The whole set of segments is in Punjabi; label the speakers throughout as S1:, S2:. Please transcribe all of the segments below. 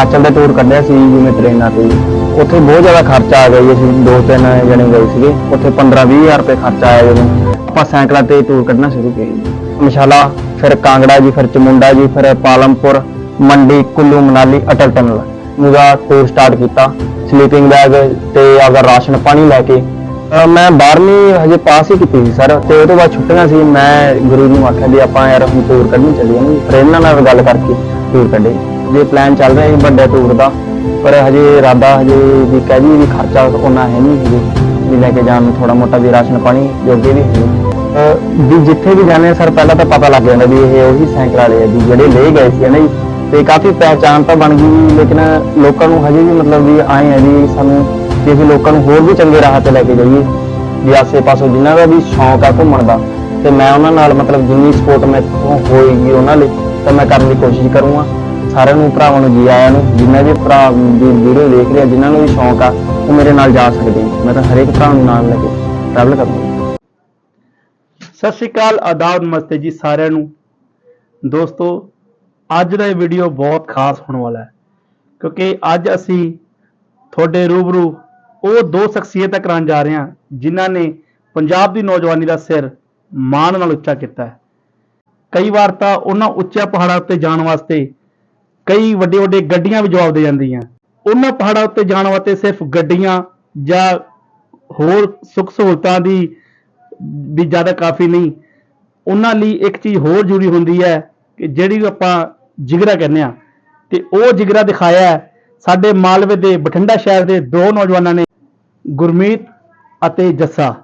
S1: ਹਿਮਾਚਲ ਦਾ ਟੂਰ ਕੱਢਿਆ ਸੀ, ਜਿਵੇਂ ਟ੍ਰੇਨਾਂ ਤੇ ਉੱਥੇ ਬਹੁਤ ਜ਼ਿਆਦਾ ਖਰਚਾ ਆ ਗਿਆ ਜੀ, ਅਸੀਂ ਦੋ ਤਿੰਨ ਜਣੇ ਗਏ ਸੀਗੇ। ਉੱਥੇ 15 ਹਜ਼ਾਰ ਰੁਪਏ ਖਰਚਾ ਆਇਆ ਜਦੋਂ ਆਪਾਂ ਸਾਈਕਲਾਂ ਤੇ ਟੂਰ ਕੱਢਣਾ ਸ਼ੁਰੂ ਕੀਤਾ ਜੀ। ਮਸ਼ਾਲਾ, ਫਿਰ ਕਾਂਗੜਾ ਜੀ, ਫਿਰ ਚਮੁੰਡਾ ਜੀ, ਫਿਰ ਪਾਲਮਪੁਰ, ਮੰਡੀ, ਕੁੱਲੂ, ਮਨਾਲੀ, ਅਟਲ ਟਨਲ। ਮੇਰਾ ਟੂਰ ਸਟਾਰਟ ਕੀਤਾ। ਸਲੀਪਿੰਗ ਬੈਗ ਤੇ ਆਪਦਾ ਰਾਸ਼ਨ ਪਾਣੀ ਲੈ ਕੇ। ਮੈਂ 12ਵੀਂ ਹਜੇ ਪਾਸ ਹੀ ਕੀਤੀ ਸੀ, ਸਰ। ਤੇ ਉਹ ਤੋਂ ਬਾਅਦ ਛੁੱਟੀਆਂ ਸੀ। ਮੈਂ ਗੁਰੂ ਨੂੰ ਆਖਿਆ ਵੀ ਆਪਾਂ ਯਾਰ ਹੁਣ ਟੂਰ ਕੱਢਣੀ ਚੱਲੀਏ ਨਾ ਫਿਰ ਨਾਲ ਗੱਲ ਕਰਕੇ ਟੂਰ ਕੱਢੇ। ਜੇ ਪਲਾਨ ਚੱਲ ਰਿਹਾ ਸੀ ਵੱਡੇ ਟੂਰ ਦਾ, ਪਰ ਹਜੇ ਇਰਾਦਾ ਹਜੇ ਵੀ ਕਹਿ ਜੀ ਵੀ ਖਰਚਾ ਉਹਨਾਂ ਹੈ ਨਹੀਂ ਹਜੇ, ਵੀ ਲੈ ਕੇ ਜਾਣ ਨੂੰ ਥੋੜਾ ਮੋਟਾ ਵੀ ਰਾਸ਼ਨ ਪਾਣੀ ਜੋਗੇ ਵੀ ਹੈ ਵੀ ਜਿੱਥੇ ਵੀ ਜਾਂਦੇ ਆ ਸਰ, ਪਹਿਲਾਂ ਤਾਂ ਪਤਾ ਲੱਗ ਜਾਂਦਾ ਵੀ ਇਹ ਉਹੀ ਸਾਈਕਲ ਵਾਲੇ ਆ ਵੀ ਜਿਹੜੇ ਲੈ ਗਏ ਸੀ ਨਾ ਜੀ। ਤੇ ਕਾਫੀ ਪਹਿਚਾਣ ਤਾਂ ਬਣ ਗਈ, ਲੇਕਿਨ ਲੋਕਾਂ ਨੂੰ ਹਜੇ ਵੀ ਮਤਲਬ ਵੀ ਆਏ ਆ ਵੀ ਸਾਨੂੰ ਕਿ ਅਸੀਂ ਲੋਕਾਂ ਨੂੰ ਹੋਰ ਵੀ ਚੰਗੇ ਰਾਹ ਤੇ ਲੈ ਕੇ ਜਾਈਏ, ਵੀ ਆਸੇ ਪਾਸੋਂ ਜਿਨ੍ਹਾਂ ਦਾ ਵੀ ਸ਼ੌਂਕ ਆ ਘੁੰਮਣ ਦਾ, ਤੇ ਮੈਂ ਉਹਨਾਂ ਨਾਲ ਮਤਲਬ ਜਿੰਨੀ ਸਪੋਰਟ ਮੈਥੋਂ ਹੋਏਗੀ ਉਹਨਾਂ ਲਈ, ਤਾਂ ਮੈਂ ਕਰਨ ਦੀ ਕੋਸ਼ਿਸ਼ ਕਰੂੰਗਾ। ਸਾਰਿਆਂ ਨੂੰ, ਭਰਾਵਾਂ ਨੂੰ ਜੀ ਆਇਆਂ ਨੂੰ, ਜਿੰਨਾ ਵੀ ਭਰਾ ਦੀ ਵੀਡੀਓ ਦੇਖ ਰਿਹਾ ਆ ਜਿਨ੍ਹਾਂ ਨੂੰ ਵੀ ਸ਼ੌਂਕ ਆ, ਉਹ ਮੇਰੇ ਨਾਲ ਜਾ ਸਕਦੇ ਮੈਂ ਤਾਂ ਹਰੇਕ ਭਰਾ ਨੂੰ ਨਾਲ ਲੈ ਕੇ ਟਰੈਵਲ ਕਰੂੰਗਾ
S2: ਸਤਿ ਸ਼੍ਰੀ ਅਕਾਲ, ਆਦਾਬ, ਨਮਸਤੇ ਜੀ ਸਾਰਿਆਂ ਨੂੰ। ਦੋਸਤੋ, ਅੱਜ ਦਾ ਇਹ ਵੀਡੀਓ ਬਹੁਤ ਖਾਸ ਹੋਣ ਵਾਲਾ ਹੈ, ਕਿਉਂਕਿ ਅੱਜ ਅਸੀਂ ਤੁਹਾਡੇ ਰੂਬਰੂ ਉਹ ਦੋ ਸ਼ਖਸੀਅਤਾਂ ਕਰਾਂ ਜਾ ਰਹੇ ਹਾਂ, ਜਿਨ੍ਹਾਂ ਨੇ ਪੰਜਾਬ ਦੀ ਨੌਜਵਾਨੀ ਦਾ ਸਿਰ ਮਾਣ ਨਾਲ ਉੱਚਾ ਕੀਤਾ ਹੈ। ਕਈ ਵਾਰ ਤਾਂ ਉਹਨਾਂ ਉੱਚਿਆਂ ਪਹਾੜਾਂ ਉੱਤੇ ਜਾਣ ਵਾਸਤੇ ਕਈ ਵੱਡੇ ਵੱਡੇ ਗੱਡੀਆਂ ਵੀ ਜਵਾਬ ਦੇ ਜਾਂਦੀਆਂ। ਉਹਨਾਂ ਪਹਾੜਾਂ ਉੱਤੇ ਜਾਣ ਵਾਸਤੇ ਸਿਰਫ ਗੱਡੀਆਂ ਜਾਂ ਹੋਰ ਸੁੱਖ ਸਹੂਲਤਾਂ ਦੀ ਵੀ ਜ਼ਿਆਦਾ ਕਾਫੀ ਨਹੀਂ। ਉਹਨਾਂ ਲਈ ਇੱਕ ਚੀਜ਼ ਹੋਰ ਜ਼ਰੂਰੀ ਹੁੰਦੀ ਹੈ ਕਿ ਜਿਹੜੀ ਆਪਾਂ ਜਿਗਰਾ ਕਹਿੰਦੇ ਆ ਤੇ ਉਹ ਜਿਗਰਾ ਦਿਖਾਇਆ ਸਾਡੇ ਮਾਲਵੇ ਦੇ ਬਠਿੰਡਾ ਸ਼ਹਿਰ ਦੇ ਦੋ ਨੌਜਵਾਨਾਂ ਨੇ, ਗੁਰਮੀਤ ਅਤੇ ਜੱਸਾ।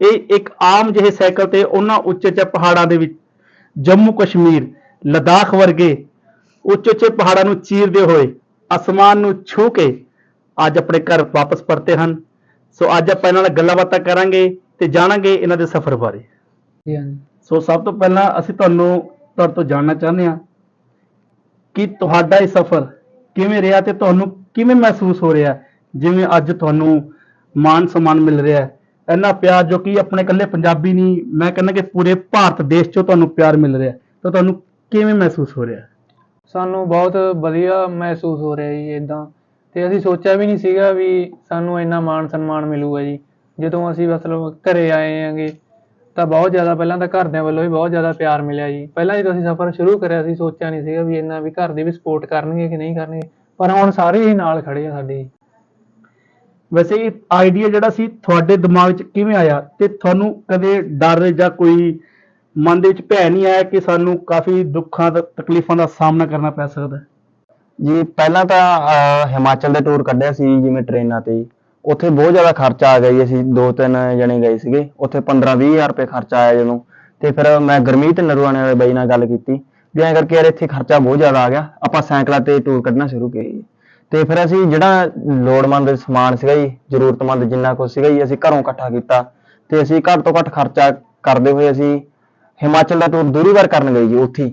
S2: ਇਹ ਇੱਕ ਆਮ ਜਿਹੇ ਸਾਈਕਲ ਤੇ ਉਹਨਾਂ ਉੱਚੇ ਉੱਚੇ ਪਹਾੜਾਂ ਦੇ ਵਿੱਚ ਜੰਮੂ ਕਸ਼ਮੀਰ ਲਦਾਖ ਵਰਗੇ ਉੱਚੇ ਉੱਚੇ ਪਹਾੜਾਂ ਨੂੰ ਚੀਰਦੇ ਹੋਏ ਅਸਮਾਨ ਨੂੰ ਛੂ ਕੇ ਅੱਜ ਆਪਣੇ ਘਰ ਵਾਪਸ ਪਰਤੇ ਹਨ। ਸੋ ਅੱਜ ਆਪਾਂ ਇਹਨਾਂ ਨਾਲ ਗੱਲਾਂ ਬਾਤਾਂ ਕਰਾਂਗੇ ਤੇ ਜਾਣਾਂਗੇ ਇਹਨਾਂ ਦੇ ਸਫ਼ਰ ਬਾਰੇ। ਸੋ ਸਭ ਤੋਂ ਪਹਿਲਾਂ ਅਸੀਂ ਤੁਹਾਨੂੰ ਤੁਹਾਡੇ ਤੋਂ ਜਾਣਨਾ ਚਾਹੁੰਦੇ ਹਾਂ ਕਿ ਤੁਹਾਡਾ ਇਹ ਸਫ਼ਰ ਕਿਵੇਂ ਰਿਹਾ ਤੇ ਤੁਹਾਨੂੰ ਕਿਵੇਂ ਮਹਿਸੂਸ ਹੋ ਰਿਹਾ? ਜਿਵੇਂ ਅੱਜ ਤੁਹਾਨੂੰ ਮਾਨ ਸਨਮਾਨ ਮਿਲ ਰਿਹਾ। ਹੈ ਇੰਨਾ ਪਿਆਰ ਜੋ ਕਿ ਆਪਣੇ ਇਕੱਲੇ ਪੰਜਾਬੀ ਨਹੀਂ ਮੈਂ ਕਹਿੰਦਾ ਕਿ ਪੂਰੇ ਭਾਰਤ ਦੇਸ਼ 'ਚੋਂ ਤੁਹਾਨੂੰ ਪਿਆਰ ਮਿਲ ਰਿਹਾ। ਤਾਂ ਤੁਹਾਨੂੰ ਕਿਵੇਂ ਮਹਿਸੂਸ ਹੋ ਰਿਹਾ?
S3: ਸਾਨੂੰ ਬਹੁਤ ਵਧੀਆ ਮਹਿਸੂਸ ਹੋ ਰਿਹਾ ਜੀ ਇੱਦਾਂ ਅਤੇ ਅਸੀਂ ਸੋਚਿਆ ਵੀ ਨਹੀਂ ਸੀਗਾ ਵੀ ਸਾਨੂੰ ਇੰਨਾ ਮਾਣ ਸਨਮਾਨ ਮਿਲੂਗਾ ਜੀ। ਜਦੋਂ ਅਸੀਂ ਮਤਲਬ ਘਰੇ ਆਏ ਆਂਗੇ ਤਾਂ ਬਹੁਤ ਜ਼ਿਆਦਾ ਪਹਿਲਾਂ ਤਾਂ ਘਰਦਿਆਂ ਵੱਲੋਂ ਵੀ ਬਹੁਤ ਜ਼ਿਆਦਾ ਪਿਆਰ ਮਿਲਿਆ ਜੀ। ਪਹਿਲਾਂ ਜਦੋਂ ਅਸੀਂ ਸਫ਼ਰ ਸ਼ੁਰੂ ਕਰਿਆ ਸੀ, ਸੋਚਿਆ ਨਹੀਂ ਸੀਗਾ ਵੀ ਇੰਨਾ ਵੀ ਘਰ ਦੇ ਵੀ ਸਪੋਰਟ ਕਰਨਗੇ ਕਿ ਨਹੀਂ ਕਰਨਗੇ। ਪਰ ਹੁਣ ਸਾਰੇ ਹੀ ਨਾਲ ਖੜੇ ਆ ਸਾਡੇ।
S2: ਵੈਸੇ ਇਹ ਆਈਡੀਆ ਜਿਹੜਾ ਸੀ, ਤੁਹਾਡੇ ਦਿਮਾਗ 'ਚ ਕਿਵੇਂ ਆਇਆ? ਤੇ ਤੁਹਾਨੂੰ ਕਦੇ ਡਰ ਜਾਂ ਕੋਈ ਮਨ ਦੇ ਵਿੱਚ ਭੈ ਨਹੀਂ ਆਇਆ ਕਿ ਸਾਨੂੰ ਕਾਫੀ ਦੁੱਖਾਂ ਤੇ ਤਕਲੀਫਾਂ ਦਾ ਸਾਹਮਣਾ ਕਰਨਾ ਪੈ ਸਕਦਾ ਹੈ।
S1: ਜੀ ਪਹਿਲਾਂ ਤਾਂ ਅਹ, ਹਿਮਾਚਲ ਦਾ ਟੂਰ ਕੱਢਿਆ ਸੀ ਜਿਵੇਂ ਟ੍ਰੇਨਾਂ ਤੇ। ਉੱਥੇ ਬਹੁਤ ਜ਼ਿਆਦਾ ਖਰਚਾ ਆ ਗਿਆ ਜੀ ਅਸੀਂ ਦੋ ਤਿੰਨ ਜਣੇ ਗਏ ਸੀਗੇ। ਉੱਥੇ 15 ਹਜ਼ਾਰ ਰੁਪਏ ਖਰਚਾ ਆਇਆ ਜਦੋਂ। ਤੇ ਫਿਰ ਮੈਂ ਗੁਰਮੀਤ ਨਰਵਾਣੇ ਵਾਲੇ ਬਾਈ ਨਾਲ ਗੱਲ ਕੀਤੀ। ਵੀ ਐਂ ਕਰਕੇ ਯਾਰ ਇੱਥੇ ਖਰਚਾ ਬਹੁਤ ਜ਼ਿਆਦਾ ਆ ਗਿਆ। ਆਪਾਂ ਸਾਈਕਲਾਂ ਤੇ ਟੂਰ ਕੱਢਣਾ ਸ਼ੁਰੂ ਕਰੀਏ ਜੀ। ਤੇ ਫਿਰ ਅਸੀਂ ਜਿਹੜਾ ਲੋੜਮੰਦ ਸਮਾਨ ਸੀਗਾ ਜੀ ਜ਼ਰੂਰਤਮੰਦ ਜਿੰਨਾ ਕੁਛ ਸੀਗਾ ਜੀ ਅਸੀਂ ਘਰੋਂ ਇਕੱਠਾ ਕੀਤਾ। ਤੇ ਅਸੀਂ ਘੱਟ ਤੋਂ ਘੱਟ ਖਰਚਾ ਕਰਦੇ ਹੋਏ ਅਸੀਂ ਹਿਮਾਚਲ ਦਾ ਟੂਰ ਦੂਰੀ ਵਾਰ ਕਰਨ ਗਏ ਜੀ ਉੱਥੇ।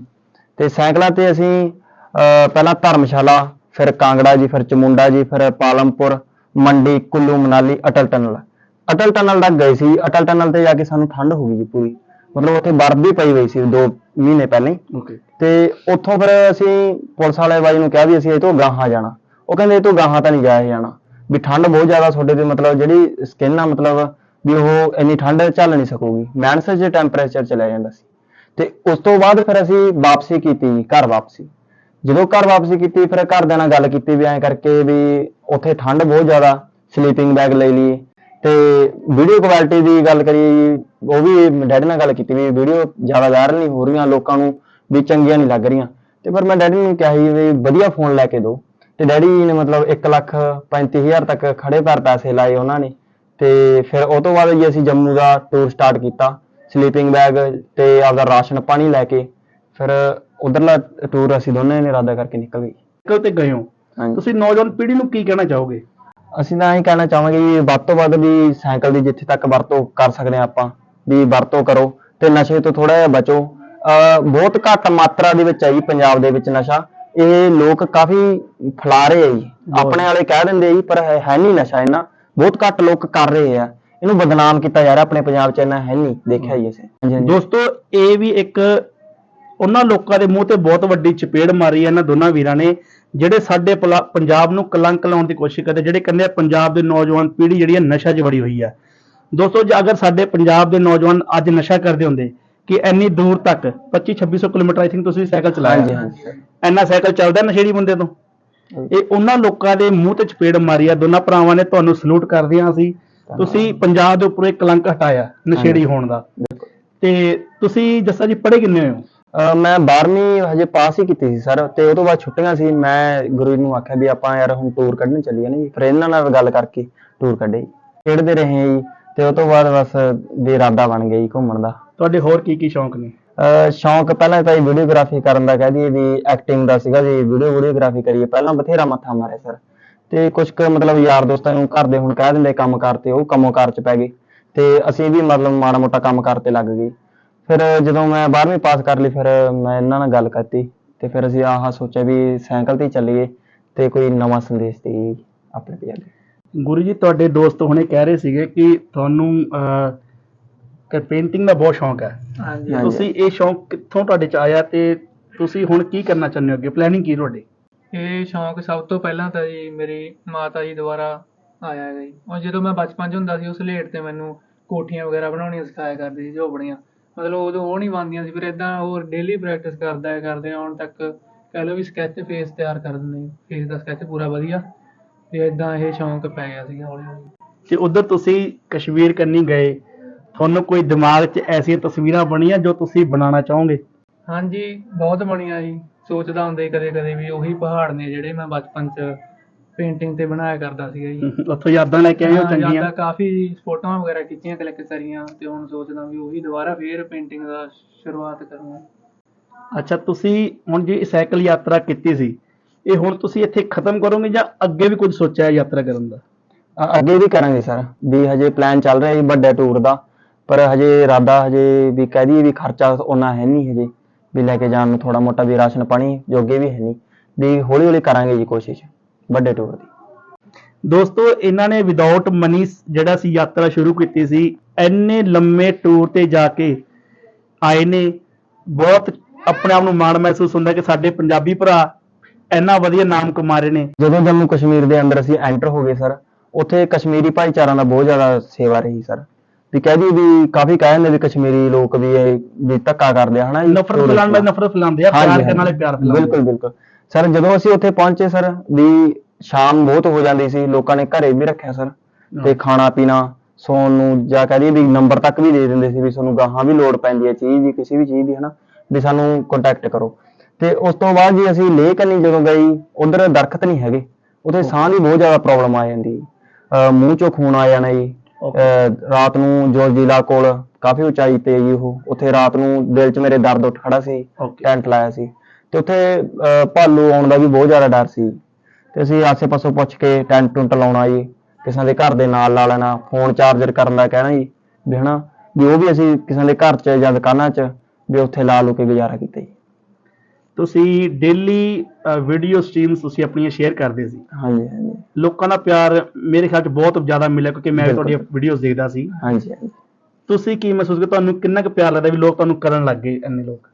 S1: ਤੇ ਸਾਈਕਲਾਂ ਤੇ ਅਸੀਂ ਪਹਿਲਾਂ ਧਰਮਸ਼ਾਲਾ ਫਿਰ ਕਾਂਗੜਾ ਜੀ ਫਿਰ ਚਮੁੰਡਾ ਜੀ ਫਿਰ ਪਾਲਮਪੁਰ ਮੰਡੀ ਕੁੱਲੂ ਮਨਾਲੀ ਅਟਲ ਟਨਲ। ਅਟਲ ਟਨਲ ਤੱਕ ਗਏ ਸੀ। ਅਟਲ ਟਨਲ ਤੇ ਜਾ ਕੇ ਸਾਨੂੰ ਠੰਡ ਹੋ ਗਈ ਜੀ ਪੂਰੀ। ਮਤਲਬ ਉੱਥੇ ਬਰਫ਼ ਵੀ ਪਈ ਹੋਈ ਸੀ ਦੋ ਮਹੀਨੇ ਪਹਿਲਾਂ ਹੀ। ਤੇ ਉੱਥੋਂ ਫਿਰ ਅਸੀਂ ਪੁਲਿਸ ਵਾਲੇ ਬਾਈ ਨੂੰ ਕਿਹਾ ਵੀ ਅਸੀਂ ਇਹ ਤੋਂ ਗਾਹਾਂ ਜਾਣਾ। ਉਹ ਕਹਿੰਦੇ ਇਹ ਤੋਂ ਗਾਹਾਂ ਤਾਂ ਨਹੀਂ ਜਾਇਆ ਜਾਣਾ। ਵੀ ਠੰਡ ਬਹੁਤ ਜ਼ਿਆਦਾ ਤੁਹਾਡੇ ਤੇ ਮਤਲਬ ਜਿਹੜੀ ਸਕਿਨ ਆ ਮਤਲਬ ਵੀ ਉਹ ਇੰਨੀ ਠੰਡ ਝੱਲ ਨਹੀਂ ਸਕੂਗੀ। ਮਾਈਨਸ ਦੇ ਟੈਂਪਰੇਚਰ ਚਲਾ ਜਾਂਦਾ ਸੀ। ਤੇ ਉਸ ਤੋਂ ਬਾਅਦ ਫਿਰ ਅਸੀਂ ਵਾਪਸੀ ਕੀਤੀ ਜੀ ਘਰ ਵਾਪਸੀ। ਜਦੋਂ ਘਰ ਵਾਪਸੀ ਕੀਤੀ, ਫਿਰ ਘਰਦਿਆਂ ਨਾਲ ਗੱਲ ਕੀਤੀ ਵੀ ਐਂ ਕਰਕੇ ਵੀ ਉੱਥੇ ਠੰਡ ਬਹੁਤ ਜ਼ਿਆਦਾ ਸਲੀਪਿੰਗ ਬੈਗ ਲੈ ਲਈਏ। ਤੇ ਵੀਡੀਓ ਕੁਆਲਿਟੀ ਦੀ ਗੱਲ ਕਰੀਏ, ਉਹ ਵੀ ਡੈਡੀ ਨਾਲ ਗੱਲ ਕੀਤੀ ਵੀ ਵੀਡੀਓ ਜ਼ਿਆਦਾ ਵਾਇਰਲ ਨਹੀਂ ਹੋ ਰਹੀਆਂ ਲੋਕਾਂ ਨੂੰ, ਵੀ ਚੰਗੀਆਂ ਨਹੀਂ ਲੱਗ ਰਹੀਆਂ। ਤੇ ਫਿਰ ਮੈਂ ਡੈਡੀ ਨੂੰ ਕਿਹਾ ਸੀ ਵੀ ਵਧੀਆ ਫੋਨ ਲੈ ਕੇ ਦਿਓ। ਤੇ ਡੈਡੀ ਨੇ ਮਤਲਬ 1 ਲੱਖ 35000 ਤੱਕ ਖੜੇ ਪੈਰ ਪੈਸੇ ਲਾਏ ਉਹਨਾਂ ਨੇ। ਤੇ ਫਿਰ ਉਹ ਤੋਂ ਬਾਅਦ ਜੀ ਅਸੀਂ ਜੰਮੂ ਦਾ ਟੂਰ ਸਟਾਰਟ ਕੀਤਾ ਸਲੀਪਿੰਗ ਬੈਗ ਤੇ ਆਪਦਾ ਰਾਸ਼ਨ ਪਾਣੀ ਲੈ ਕੇ ਫਿਰ ਉਧਰਲਾ ਟੂਰ ਅਸੀਂ ਦੋਨੇ ਨੇ ਇਰਾਦਾ ਕਰਕੇ ਨਿਕਲ ਗਏ।
S2: ਸਾਈਕਲ ਤੇ ਗਏ ਹੋ।
S1: ਹਾਂਜੀ।
S2: ਤੁਸੀਂ ਨੌਜਵਾਨ ਪੀੜ੍ਹੀ ਨੂੰ ਕੀ ਕਹਿਣਾ ਚਾਹੋਗੇ?
S1: ਅਸੀਂ ਤਾਂ ਇਹੀ ਕਹਿਣਾ ਚਾਹਾਂਗੇ ਵੀ ਵੱਧ ਤੋਂ ਵੱਧ ਵੀ ਸਾਈਕਲ ਦੀ ਜਿੱਥੇ ਤੱਕ ਵਰਤੋਂ ਕਰ ਸਕਦੇ ਹਾਂ ਆਪਾਂ ਵੀ ਵਰਤੋਂ ਕਰੋ ਤੇ ਨਸ਼ੇ ਤੋਂ ਥੋੜਾ ਜਿਹਾ ਬਚੋ। ਅਹ ਬਹੁਤ ਘੱਟ ਮਾਤਰਾ ਦੇ ਵਿੱਚ ਹੈ ਜੀ ਪੰਜਾਬ ਦੇ ਵਿੱਚ ਨਸ਼ਾ। ਇਹ ਲੋਕ ਕਾਫੀ ਫੈਲਾ ਰਹੇ ਆ ਜੀ। ਆਪਣੇ ਵਾਲੇ ਕਹਿ ਦਿੰਦੇ ਆ ਜੀ ਪਰ ਹੈ ਹੈ ਨਹੀਂ ਨਸ਼ਾ ਇਹਨਾਂ ਬਹੁਤ ਘੱਟ ਲੋਕ ਕਰ ਰਹੇ ਆ। ਇਹਨੂੰ ਬਦਨਾਮ ਕੀਤਾ ਜਾ ਰਿਹਾ ਆਪਣੇ ਪੰਜਾਬ 'ਚ ਇੰਨਾ ਹੈ ਨਹੀਂ ਦੇਖਿਆ ਜੀ ਅਸੀਂ।
S2: ਦੋਸਤੋ ਇਹ ਵੀ ਇੱਕ ਉਹਨਾਂ ਲੋਕਾਂ ਦੇ ਮੂੰਹ ਤੇ ਬਹੁਤ ਵੱਡੀ ਚਪੇੜ ਮਾਰੀ ਹੈ ਇਹਨਾਂ ਦੋਨਾਂ ਵੀਰਾਂ ਨੇ ਜਿਹੜੇ ਸਾਡੇ ਪੰਜਾਬ ਨੂੰ ਕਲੰਕ ਲਾਉਣ ਦੀ ਕੋਸ਼ਿਸ਼ ਕਰਦੇ ਜਿਹੜੇ ਕਹਿੰਦੇ ਆ ਪੰਜਾਬ ਦੇ ਨੌਜਵਾਨ ਪੀੜ੍ਹੀ ਜਿਹੜੀ ਹੈ ਨਸ਼ਾ 'ਚ ਵੜੀ ਹੋਈ ਹੈ ਦੋਸਤੋ ਜੇ ਅਗਰ ਸਾਡੇ ਪੰਜਾਬ ਦੇ ਨੌਜਵਾਨ ਅੱਜ ਨਸ਼ਾ ਕਰਦੇ ਹੁੰਦੇ ਕਿ ਇੰਨੀ ਦੂਰ ਤੱਕ 25 2600 ਕਿਲੋਮੀਟਰ ਆਈ ਥਿੰਕ ਤੁਸੀਂ ਸਾਈਕਲ ਚਲਾਇਆ।
S1: ਹਾਂਜੀ ਹਾਂਜੀ। ਸਰ
S2: ਇੰਨਾ ਸਾਈਕਲ ਚੱਲਦਾ ਨਸ਼ੇੜੀ ਬੰਦੇ ਤੋਂ? ਇਹ ਉਹਨਾਂ ਲੋਕਾਂ ਦੇ ਮੂੰਹ ਤੇ ਚਪੇੜ ਮਾਰੀ ਆ ਦੋਨਾਂ ਭਰਾਵਾਂ ਨੇ ਤੁਹਾਨੂੰ ਸਲੂਟ ਕਰਦੇ ਹਾਂ ਅਸੀਂ ਤੁਸੀਂ ਪੰਜਾਬ ਦੇ ਉੱਪਰੋਂ ਇੱਕ ਕਲੰਕ ਹਟਾਇਆ ਨਸ਼ੇੜੀ ਹੋਣ ਦਾ। ਤੇ ਤੁਸੀਂ ਜੱਸਾ ਜੀ ਪੜ੍ਹੇ ਕਿੰਨੇ ਹੋ?
S1: ਮੈਂ 12ਵੀਂ ਹਜੇ ਪਾਸ ਹੀ ਕੀਤੀ ਸੀ ਸਰ ਤੇ ਉਹ ਤੋਂ ਬਾਅਦ ਛੁੱਟੀਆਂ ਸੀ ਮੈਂ ਗੁਰੂ ਜੀ ਨੂੰ ਆਖਿਆ ਵੀ ਆਪਾਂ ਯਾਰ ਹੁਣ ਟੂਰ ਕੱਢਣ ਚੱਲੀਏ ਨਾ ਜੀ। ਫਿਰ ਇਹਨਾਂ ਨਾਲ ਗੱਲ ਕਰਕੇ ਟੂਰ ਕੱਢੇ ਖੇਡਦੇ ਰਹੇ ਜੀ ਤੇ ਉਹ ਤੋਂ ਬਾਅਦ ਬਸ ਵੀ ਇਰਾਦਾ ਬਣ ਗਿਆ ਜੀ ਘੁੰਮਣ ਦਾ।
S2: ਤੁਹਾਡੇ ਹੋਰ ਕੀ ਕੀ ਸ਼ੌਂਕ ਨੇ?
S1: ਸ਼ੌਂਕ ਪਹਿਲਾਂ ਤਾਂ ਜੀ ਵੀਡੀਓਗ੍ਰਾਫੀ ਕਰਨ ਦਾ ਕਹਿ ਦਈਏ ਵੀ ਐਕਟਿੰਗ ਦਾ ਸੀਗਾ ਜੀ ਵੀਡੀਓ ਵੀਡੀਓਗ੍ਰਾਫੀ ਕਰੀਏ। ਪਹਿਲਾਂ ਬਥੇਰਾ ਮੱਥਾ ਮਾਰਿਆ ਸਰ ਤੇ ਕੁਝ ਕੁ ਮਤਲਬ ਯਾਰ ਦੋਸਤਾਂ ਨੂੰ ਘਰ ਦੇ ਹੁਣ ਕਹਿ ਦਿੰਦੇ ਕੰਮ ਕਰਤੇ ਉਹ ਕੰਮੋ ਕਾਰ ਚ ਪੈ ਗਏ। ਤੇ ਅਸੀਂ ਵੀ ਮਤਲਬ ਮਾੜਾ ਮੋਟਾ ਕੰਮ ਕਰਤੇ ਲੱਗ ਗਏ। ਫਿਰ ਜਦੋਂ ਮੈਂ 12ਵੀਂ ਪਾਸ ਕਰ ਲਈ, ਫਿਰ ਮੈਂ ਇਹਨਾਂ ਨਾਲ ਗੱਲ ਕਰਤੀ। ਤੇ ਫਿਰ ਅਸੀਂ ਆਹ ਸੋਚਿਆ ਵੀ ਸਾਈਕਲ ਤੇ ਚੱਲੀਏ ਤੇ ਕੋਈ ਨਵਾਂ ਸੰਦੇਸ਼ ਦੇਈਏ ਆਪਣੇ ਪੰਜਾਬੀ
S2: ਗੁਰੂ ਜੀ, ਤੁਹਾਡੇ ਦੋਸਤ ਹੁਣੇ ਕਹਿ ਰਹੇ ਸੀਗੇ ਕਿ ਤੁਹਾਨੂੰ ਕਿ ਪੇਂਟਿੰਗ ਦਾ ਬਹੁਤ ਸ਼ੌਂਕ ਹੈ।
S3: ਹਾਂਜੀ।
S2: ਤੁਸੀਂ ਇਹ ਸ਼ੌਂਕ ਕਿੱਥੋਂ ਤੁਹਾਡੇ ਚ ਆਇਆ ਤੇ ਤੁਸੀਂ ਹੁਣ ਕੀ ਕਰਨਾ ਚਾਹੁੰਦੇ ਹੋ ਅੱਗੇ? ਪਲੈਨਿੰਗ ਕੀ ਤੁਹਾਡੀ?
S3: ਇਹ ਸ਼ੌਂਕ ਸਭ ਤੋਂ ਪਹਿਲਾਂ ਤਾਂ ਜੀ ਮੇਰੀ ਮਾਤਾ ਜੀ ਦੁਆਰਾ ਆਇਆ ਜੀ। ਉਹ ਜਦੋਂ ਮੈਂ ਬਚਪਨ 'ਚ ਹੁੰਦਾ ਸੀ ਉਸ ਲੇਟ ਤੇ ਮੈਨੂੰ ਕੋਠੀਆਂ ਵਗੈਰਾ ਬਣਾਉਣੀਆਂ ਸਿਖਾਇਆ ਕਰਦੀ ਸੀ ਝੋਪੜੀਆਂ। ਮਤਲਬ ਉਦੋਂ ਉਹ ਨਹੀਂ ਬਣਦੀਆਂ ਸੀ ਫਿਰ ਇਦਾਂ ਹੋਰ ਡੇਲੀ ਪ੍ਰੈਕਟਿਸ ਕਰਦਾ ਹੈ ਕਰਦੇ ਆਉਣ ਤੱਕ ਕਹਿ ਲਓ ਵੀ ਸਕੈਚ ਫੇਸ ਤਿਆਰ ਕਰ ਦਿੰਦੇ ਫੇਸ ਦਾ ਸਕੈਚ ਪੂਰਾ ਵਧੀਆ। ਤੇ ਇਦਾਂ ਇਹ ਸ਼ੌਂਕ ਪੈ ਗਿਆ ਸੀਗਾ ਹੌਲੀ ਹੌਲੀ
S2: ਤੇ ਉਧਰ ਤੁਸੀਂ ਕਸ਼ਮੀਰ ਕੰਨੀ ਗਏ। ਤੁਹਾਨੂੰ ਕੋਈ ਦਿਮਾਗ 'ਚ ਐਸੀਆਂ ਤਸਵੀਰਾਂ ਬਣੀਆਂ ਜੋ ਤੁਸੀਂ ਬਣਾਉਣਾ ਚਾਹੋਗੇ?
S3: ਹਾਂਜੀ ਬਹੁਤ ਬਣੀਆਂ ਜੀ। ਸੋਚਦਾ ਹੁੰਦਾ ਸੀ ਕਦੇ ਕਦੇ ਵੀ ਉਹੀ ਪਹਾੜ ਨੇ ਜਿਹੜੇ ਮੈਂ ਬਚਪਨ 'ਚ ਪੇਂਟਿੰਗ ਤੇ ਬਣਾਇਆ ਕਰਦਾ ਸੀਗਾ ਜੀ।
S2: ਉੱਥੋਂ ਯਾਦਾਂ ਲੈ ਕੇ ਆਏ ਹੋ
S3: ਹਾਂ,
S2: ਚੰਗੀਆਂ?
S3: ਯਾਦਾਂ ਕਾਫੀ ਫੋਟੋਆਂ ਵਗੈਰਾ ਖਿੱਚੀਆਂ ਕਲਿੱਕ ਕਰੀਆਂ ਤੇ ਹੁਣ ਸੋਚਦਾ ਵੀ ਉਹੀ ਦੁਬਾਰਾ ਫੇਰ ਪੇਂਟਿੰਗ ਦਾ ਸ਼ੁਰੂਆਤ ਕਰੂੰਗਾ
S2: ਅੱਛਾ ਤੁਸੀਂ ਹੁਣ ਜੀ ਸਾਈਕਲ ਯਾਤਰਾ ਕੀਤੀ ਸੀ ਇਹ ਹੁਣ ਤੁਸੀਂ ਇੱਥੇ ਖਤਮ ਕਰੋਗੇ ਜਾਂ ਅੱਗੇ ਵੀ ਕੁਝ ਸੋਚਿਆ ਹੈ ਯਾਤਰਾ ਕਰਨ ਦਾ?
S1: ਅ- ਅੱਗੇ ਵੀ ਕਰਾਂਗੇ ਸਰ। ਵੀ ਹਜੇ ਪਲਾਨ ਚੱਲ ਰਿਹਾ ਜੀ ਵੱਡੇ ਟੂਰ ਦਾ। ਪਰ ਹਜੇ ਇਰਾਦਾ ਹਜੇ ਵੀ ਕਹਿ ਦਈਏ ਵੀ ਖਰਚਾ ਉਹਨਾਂ ਹੈ ਨਹੀਂ ਹਜੇ ਵੀ ਲੈ ਕੇ ਜਾਣ ਨੂੰ ਥੋੜਾ ਮੋਟਾ ਵੀ ਰਾਸ਼ਨ ਪਾਣੀ ਜੋਗੇ ਵੀ ਹੈ ਨਹੀਂ ਵੀ ਹੌਲੀ ਹੌਲੀ ਕਰਾਂਗੇ ਜੀ ਕੋਸ਼ਿਸ਼ ਵੱਡੇ ਟੂਰ ਦੀ।
S2: ਦੋਸਤੋ ਇਹਨਾਂ ਨੇ ਵਿਦਆਊਟ ਮਨੀ ਜਿਹੜਾ ਸੀ ਯਾਤਰਾ ਸ਼ੁਰੂ ਕੀਤੀ ਸੀ ਇੰਨੇ ਲੰਮੇ ਟੂਰ ਤੇ ਜਾ ਕੇ ਆਏ ਨੇ ਬਹੁਤ ਆਪਣੇ ਆਪ ਨੂੰ ਮਾਣ ਮਹਿਸੂਸ ਹੁੰਦਾ ਕਿ ਸਾਡੇ ਪੰਜਾਬੀ ਭਰਾ ਇੰਨਾ ਵਧੀਆ ਨਾਮ ਕਮਾ ਰਹੇ ਨੇ।
S1: ਜਦੋਂ ਜੰਮੂ ਕਸ਼ਮੀਰ ਦੇ ਅੰਦਰ ਅਸੀਂ ਐਂਟਰ ਹੋ ਗਏ ਸਰ ਉੱਥੇ ਕਸ਼ਮੀਰੀ ਭਾਈਚਾਰਾ ਦਾ ਬਹੁਤ ਜ਼ਿਆਦਾ ਸੇਵਾ ਰਹੀ ਸਰ ਵੀ ਕਹਿ ਦਈਏ ਵੀ ਕਾਫੀ ਕਹਿ ਦਿੰਦੇ ਵੀ ਕਸ਼ਮੀਰੀ ਲੋਕ ਵੀ ਇਹ ਵੀ ਧੱਕਾ ਕਰਦੇ ਆ ਹਨਾ ਜੀ,
S2: ਨਫ਼ਰਤ
S1: tourist
S2: ਫੈਲਾਉਣ ਵਾਲੇ
S1: ਨਾਲ।
S2: ਨਫ਼ਰਤ ਫੈਲਾਉਂਦੇ ਆ ਪਿਆਰ
S1: ਹਾਂਜੀ।
S2: ਕਰਨ ਵਾਲੇ ਪਿਆਰ ਫੈਲਾਉਂਦੇ
S1: ਬਿਲਕੁਲ ਬਿਲਕੁਲ। ਸਰ ਜਦੋਂ ਅਸੀਂ ਉੱਥੇ ਪਹੁੰਚੇ ਸਰ ਵੀ ਸ਼ਾਮ ਬਹੁਤ ਹੋ ਜਾਂਦੀ ਸੀ ਲੋਕਾਂ ਨੇ ਘਰੇ ਵੀ ਰੱਖਿਆ ਸਰ ਤੇ ਖਾਣਾ ਪੀਣਾ ਸੌਣ ਨੂੰ ਜਾਂ ਕਹਿ ਦਈਏ ਵੀ ਨੰਬਰ ਤੱਕ ਵੀ ਦੇ ਦਿੰਦੇ ਸੀ ਵੀ ਤੁਹਾਨੂੰ ਗਾਹਾਂ ਵੀ ਲੋੜ ਪੈਂਦੀ ਹੈ ਚੀਜ਼ ਦੀ ਕਿਸੇ ਵੀ ਚੀਜ਼ ਦੀ ਹਨਾ ਵੀ ਸਾਨੂੰ ਕੰਟੈਕਟ ਕਰੋ। ਤੇ ਉਸ ਤੋਂ ਬਾਅਦ ਜੀ ਅਸੀਂ ਲੇਹ ਕੰਨੀ ਜਦੋਂ ਗਏ ਉਧਰ ਦਰਖਤ ਨਹੀਂ ਹੈਗੇ ਉੱਥੇ ਸਾਹ ਦੀ ਬਹੁਤ ਜ਼ਿਆਦਾ ਪ੍ਰੋਬਲਮ ਆ ਜਾਂਦੀ। ਅਹ ਮੂੰਹ ਚੋਂ ਖੂਨ ਆ ਜਾਣਾ ਜੀ। ਰਾਤ ਨੂੰ ਜੋਰਜੀਲਾ ਕੋਲ ਕਾਫੀ ਉਚਾਈ ਤੇ ਜੀ ਉਹ। ਉੱਥੇ ਰਾਤ ਨੂੰ ਦਿਲ 'ਚ ਮੇਰੇ ਦਰਦ ਉੱਠ ਖੜਾ ਸੀ. ਟੈਂਟ ਲਾਇਆ ਸੀ। ਤੇ ਉੱਥੇ ਭਾਲੂ ਆਉਣ ਦਾ ਵੀ ਬਹੁਤ ਜ਼ਿਆਦਾ ਡਰ ਸੀ। ਤੇ ਅਸੀਂ ਆਸੇ-ਪਾਸੋਂ ਪੁੱਛ ਕੇ ਟੈਂਟ ਟੁੰਟ ਲਾਉਣਾ ਜੀ ਕਿਸੇ ਦੇ ਘਰ ਦੇ ਨਾਲ ਲਾ ਲੈਣਾ ਫੋਨ ਚਾਰਜਰ ਕਰਨ ਦਾ ਕਹਿਣਾ ਜੀ ਵੀ ਹਨਾ ਵੀ ਉਹ ਵੀ ਅਸੀਂ ਕਿਸੇ ਦੇ ਘਰ 'ਚ ਜਾਂ ਦੁਕਾਨਾਂ 'ਚ ਵੀ ਉੱਥੇ ਲਾ ਲੂ ਕੇ ਗੁਜ਼ਾਰਾ ਕੀਤਾ ਜੀ।
S2: ਤੁਸੀਂ ਡੇਲੀ ਵੀਡੀਓ ਸਟ੍ਰੀਮਸ ਤੁਸੀਂ ਆਪਣੀਆਂ ਸ਼ੇਅਰ ਕਰਦੇ ਸੀ।
S1: ਹਾਂਜੀ ਹਾਂਜੀ।
S2: ਲੋਕਾਂ ਦਾ ਪਿਆਰ ਮੇਰੇ ਖਿਆਲ 'ਚ ਬਹੁਤ ਜ਼ਿਆਦਾ ਮਿਲਿਆ ਕਿਉਂਕਿ ਮੈਂ। ਤੁਹਾਡੀਆਂ ਵੀਡੀਓਜ਼ ਦੇਖਦਾ ਸੀ।
S1: ਹਾਂਜੀ ਹਾਂਜੀ।
S2: ਤੁਸੀਂ ਕੀ ਮਹਿਸੂਸ ਕਰਦੇ ਤੁਹਾਨੂੰ ਕਿੰਨਾ ਕੁ ਪਿਆਰ ਲੱਗਦਾ ਵੀ ਲੋਕ ਤੁਹਾਨੂੰ ਕਰਨ ਲੱਗ ਗਏ ਇੰਨੇ ਲੋਕ?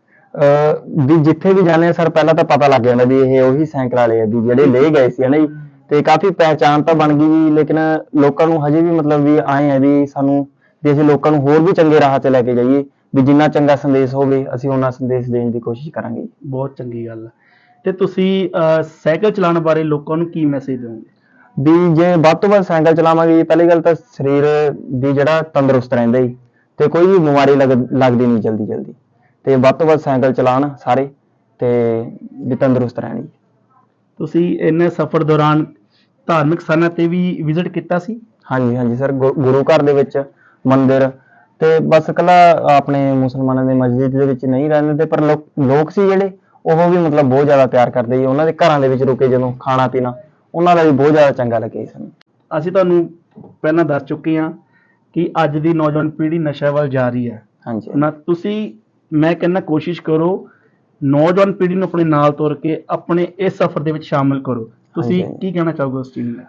S1: ਵੀ ਜਿੱਥੇ ਵੀ ਜਾਂਦੇ ਆ ਸਰ ਪਹਿਲਾਂ ਤਾਂ ਪਤਾ ਲੱਗ ਜਾਂਦਾ ਵੀ ਇਹ ਉਹੀ ਸਾਈਕਲ ਵਾਲੇ ਆ ਵੀ ਜਿਹੜੇ ਲੈ ਗਏ ਸੀ ਹਨਾ ਜੀ? ਤੇ ਕਾਫੀ ਪਹਿਚਾਣ ਤਾਂ ਬਣ ਗਈ ਜੀ ਲੇਕਿਨ ਲੋਕਾਂ ਨੂੰ ਹਜੇ ਵੀ ਮਤਲਬ ਵੀ ਆਏ ਆ ਵੀ ਸਾਨੂੰ ਵੀ ਅਸੀਂ ਲੋਕਾਂ ਨੂੰ ਹੋਰ ਵੀ ਚੰਗੇ ਰਾਹ ਤੇ ਲੈ ਕੇ ਜਾਈਏ। ਵੀ ਜਿੰਨਾ ਚੰਗਾ ਸੰਦੇਸ਼ ਹੋਵੇ ਅਸੀਂ ਉਹਨਾਂ ਸੰਦੇਸ਼ ਦੇਣ ਦੀ ਕੋਸ਼ਿਸ਼ ਕਰਾਂਗੇ।
S2: ਬਹੁਤ ਚੰਗੀ ਗੱਲ ਹੈ ਤੇ ਤੁਸੀਂ ਅਹ, ਸਾਈਕਲ ਚਲਾਉਣ ਬਾਰੇ ਲੋਕਾਂ ਨੂੰ ਕੀ ਮੈਸੇਜ ਦਿਓਗੇ?
S1: ਵੀ ਜੇ ਵੱਧ ਤੋਂ ਵੱਧ ਸਾਈਕਲ ਚਲਾਵਾਂਗੇ ਜੀ ਪਹਿਲੀ ਗੱਲ ਤਾਂ ਸਰੀਰ ਵੀ ਜਿਹੜਾ ਤੰਦਰੁਸਤ ਰਹਿੰਦਾ ਜੀ ਤੇ ਕੋਈ ਵੀ ਬਿਮਾਰੀ ਲੱਗ- ਲੱਗਦੀ ਨਹੀਂ ਜਲਦੀ ਜਲਦੀ। ਤੇ ਵੱਧ ਤੋਂ ਵੱਧ ਸਾਈਕਲ ਚਲਾਉਣ ਸਾਰੇ ਤੇ ਵੀ ਤੰਦਰੁਸਤ ਰਹਿਣ ਜੀ।
S2: ਤੁਸੀਂ ਇੰਨੇ ਸਫ਼ਰ ਦੌਰਾਨ ਧਾਰਮਿਕ ਸਥਾਨਾਂ ਤੇ ਵੀ ਵਿਜ਼ਿਟ ਕੀਤਾ ਸੀ?
S1: ਹਾਂਜੀ ਹਾਂਜੀ ਸਰ ਗੁਰੂ ਘਰ ਦੇ ਵਿੱਚ ਮੰਦਿਰ ਤੇ ਬਸ ਕੱਲਾ ਆਪਣੇ ਮੁਸਲਮਾਨਾਂ ਦੇ ਮਸਜਿਦ ਦੇ ਵਿੱਚ ਨਹੀਂ ਰਹਿੰਦੇ ਤੇ ਪਰ ਲੋਕ ਲੋਕ ਸੀ ਜਿਹੜੇ ਉਹ ਵੀ ਮਤਲਬ ਬਹੁਤ ਜ਼ਿਆਦਾ ਪਿਆਰ ਕਰਦੇ ਜੀ ਉਹਨਾਂ ਦੇ ਘਰਾਂ ਦੇ ਵਿੱਚ ਰੁਕੇ ਜਦੋਂ ਖਾਣਾ ਪੀਣਾ ਉਹਨਾਂ ਦਾ ਵੀ ਬਹੁਤ ਜ਼ਿਆਦਾ ਚੰਗਾ ਲੱਗਿਆ ਜੀ ਸਾਨੂੰ।
S2: ਅਸੀਂ ਤੁਹਾਨੂੰ ਪਹਿਲਾਂ ਦੱਸ ਚੁੱਕੇ ਹਾਂ ਕਿ ਅੱਜ ਦੀ ਨੌਜਵਾਨ ਪੀੜ੍ਹੀ ਨਸ਼ਾ ਵੱਲ ਜਾ ਰਹੀ ਹੈ।
S1: ਹਾਂਜੀ।
S2: ਨਾ ਤੁਸੀਂ ਮੈਂ ਕਹਿੰਦਾ ਕੋਸ਼ਿਸ਼ ਕਰੋ ਨੌਜਵਾਨ ਪੀੜ੍ਹੀ ਨੂੰ ਆਪਣੇ ਨਾਲ ਤੋਰ ਕੇ ਆਪਣੇ ਇਸ ਸਫ਼ਰ ਦੇ ਵਿੱਚ ਸ਼ਾਮਲ ਕਰੋ। ਤੁਸੀਂ। ਕੀ ਕਹਿਣਾ ਚਾਹੋਗੇ ਉਸ ਚੀਜ਼ ਨੂੰ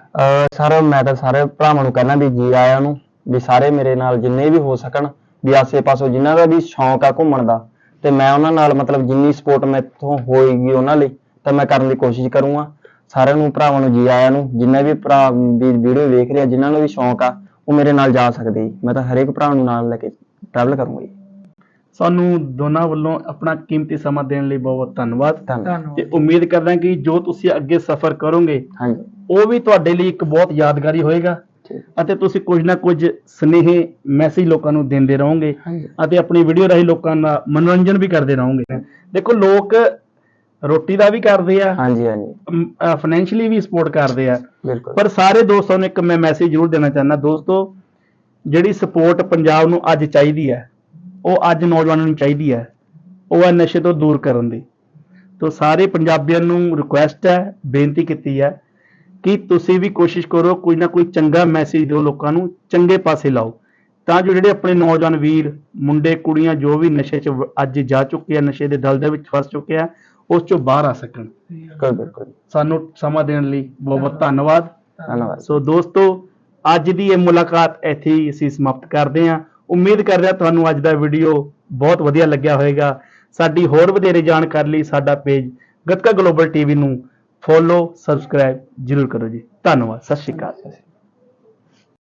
S1: ਸਰ ਮੈਂ ਤਾਂ ਸਾਰੇ ਭਰਾਵਾਂ ਨੂੰ ਕਹਿਣਾ ਵੀ ਜੀ ਆਇਆਂ ਨੂੰ ਵੀ ਸਾਰੇ ਮੇਰੇ ਨਾਲ ਜਿੰਨੇ ਵੀ ਹੋ ਸਕਣ ਵੀ ਆਸੇ ਪਾਸੋਂ ਜਿਨ੍ਹਾਂ ਦਾ ਵੀ ਸ਼ੌਂਕ ਆ ਘੁੰਮਣ ਦਾ ਤੇ ਮੈਂ ਉਹਨਾਂ ਨਾਲ ਮਤਲਬ ਜਿੰਨੀ ਸਪੋਰਟ ਮੈਥੋਂ ਹੋਏਗੀ ਉਹਨਾਂ ਲਈ ਤਾਂ ਮੈਂ ਕਰਨ ਦੀ ਕੋਸ਼ਿਸ਼ ਕਰੂੰਗਾ। ਸਾਰਿਆਂ ਨੂੰ ਭਰਾਵਾਂ ਨੂੰ ਜੀ ਆਇਆਂ ਨੂੰ ਜਿੰਨੇ ਵੀ ਭਰਾ ਵੀ ਵੀਡੀਓ ਵੇਖ ਰਹੇ ਆ ਜਿਨ੍ਹਾਂ ਨੂੰ ਵੀ ਸ਼ੌਂਕ ਆ ਉਹ ਮੇਰੇ ਨਾਲ ਜਾ ਸਕਦੇ ਜੀ ਮੈਂ ਤਾਂ ਹਰੇਕ ਭਰਾ ਨੂੰ ਨਾਲ ਲੈ ਕੇ ਟਰੈਵਲ ਕਰੂੰਗਾ ਜੀ।
S2: ਸਾਨੂੰ ਦੋਨਾਂ ਵੱਲੋਂ ਆਪਣਾ ਕੀਮਤੀ ਸਮਾਂ ਦੇਣ ਲਈ ਬਹੁਤ ਬਹੁਤ ਧੰਨਵਾਦ।
S1: ਧੰਨਵਾਦ।
S2: ਤੇ ਉਮੀਦ ਕਰਦਾ ਕਿ ਜੋ ਤੁਸੀਂ ਅੱਗੇ ਸਫ਼ਰ ਕਰੋਗੇ
S1: ਹਾਂਜੀ।
S2: ਉਹ ਵੀ ਤੁਹਾਡੇ ਲਈ ਇੱਕ ਬਹੁਤ ਯਾਦਗਾਰੀ ਹੋਏਗਾ। ਅਤੇ ਤੁਸੀਂ ਕੁਝ ਨਾ ਕੁਝ ਸਨੇਹ ਮੈਸੇਜ ਲੋਕਾਂ ਨੂੰ ਦਿੰਦੇ ਰਹੋਗੇ ਅਤੇ ਆਪਣੀ ਵੀਡੀਓ ਰਾਹੀਂ ਲੋਕਾਂ ਦਾ ਮਨੋਰੰਜਨ ਵੀ ਕਰਦੇ ਰਹੋਗੇ। ਦੇਖੋ ਲੋਕ ਰੋਟੀ ਦਾ ਵੀ ਕਰਦੇ ਆ
S1: ਹਾਂਜੀ ਹਾਂਜੀ।
S2: ਫਾਈਨੈਂਸ਼ੀਅਲੀ ਵੀ ਸਪੋਰਟ ਕਰਦੇ ਆ। ਪਰ ਸਾਰੇ ਦੋਸਤਾਂ ਨੂੰ ਇੱਕ ਮੈਂ ਮੈਸੇਜ ਜ਼ਰੂਰ ਦੇਣਾ ਚਾਹੁੰਦਾ ਦੋਸਤੋ ਜਿਹੜੀ ਸਪੋਰਟ ਪੰਜਾਬ ਨੂੰ ਅੱਜ ਚਾਹੀਦੀ ਹੈ ਉਹ ਅੱਜ ਨੌਜਵਾਨਾਂ ਨੂੰ ਚਾਹੀਦੀ ਹੈ ਉਹ ਹੈ ਨਸ਼ੇ ਤੋਂ ਦੂਰ ਕਰਨ ਦੀ। ਤੋਂ ਸਾਰੇ ਪੰਜਾਬੀਆਂ ਨੂੰ ਰਿਕੁਐਸਟ ਹੈ ਬੇਨਤੀ ਕੀਤੀ ਹੈ ਕਿ ਤੁਸੀਂ ਵੀ ਕੋਸ਼ਿਸ਼ ਕਰੋ ਕੋਈ ਨਾ ਕੋਈ ਚੰਗਾ ਮੈਸੇਜ ਦਿਓ ਲੋਕਾਂ ਨੂੰ ਚੰਗੇ ਪਾਸੇ ਲਾਓ। ਤਾਂ ਜੋ ਜਿਹੜੇ ਆਪਣੇ ਨੌਜਵਾਨ ਵੀਰ ਮੁੰਡੇ ਕੁੜੀਆਂ ਜੋ ਵੀ ਨਸ਼ੇ 'ਚ ਅੱਜ ਜਾ ਚੁੱਕੇ ਆ ਨਸ਼ੇ ਦੇ ਦਲ ਦੇ ਵਿੱਚ ਫਸ ਚੁੱਕੇ ਆ ਉਸ 'ਚੋਂ ਬਾਹਰ ਆ ਸਕਣ। ਸਾਨੂੰ ਸਮਾਂ ਦੇਣ ਲਈ ਬਹੁਤ ਬਹੁਤ ਧੰਨਵਾਦ।
S1: ਧੰਨਵਾਦ।
S2: ਸੋ ਦੋਸਤੋ ਅੱਜ ਦੀ ਇਹ ਮੁਲਾਕਾਤ ਇੱਥੇ ਹੀ ਅਸੀਂ ਸਮਾਪਤ ਕਰਦੇ ਹਾਂ। ਉਮੀਦ ਕਰਦੇ ਹਾਂ ਤੁਹਾਨੂੰ ਅੱਜ ਦਾ ਵੀਡੀਓ ਬਹੁਤ ਵਧੀਆ ਲੱਗਿਆ ਹੋਵੇਗਾ। ਸਾਡੀ ਹੋਰ ਵਧੇਰੇ ਜਾਣਕਾਰੀ ਲਈ ਸਾਡਾ ਪੇਜ ਗਤਕਾ ਗਲੋਬਲ ਟੀਵੀ ਨੂੰ ਫੋਲੋ ਸਬਸਕ੍ਰਾਈਬ ਜਰੂਰ ਕਰੋ ਜੀ। ਧੰਨਵਾਦ ਸਤਿ ਸ਼੍ਰੀ ਅਕਾਲ।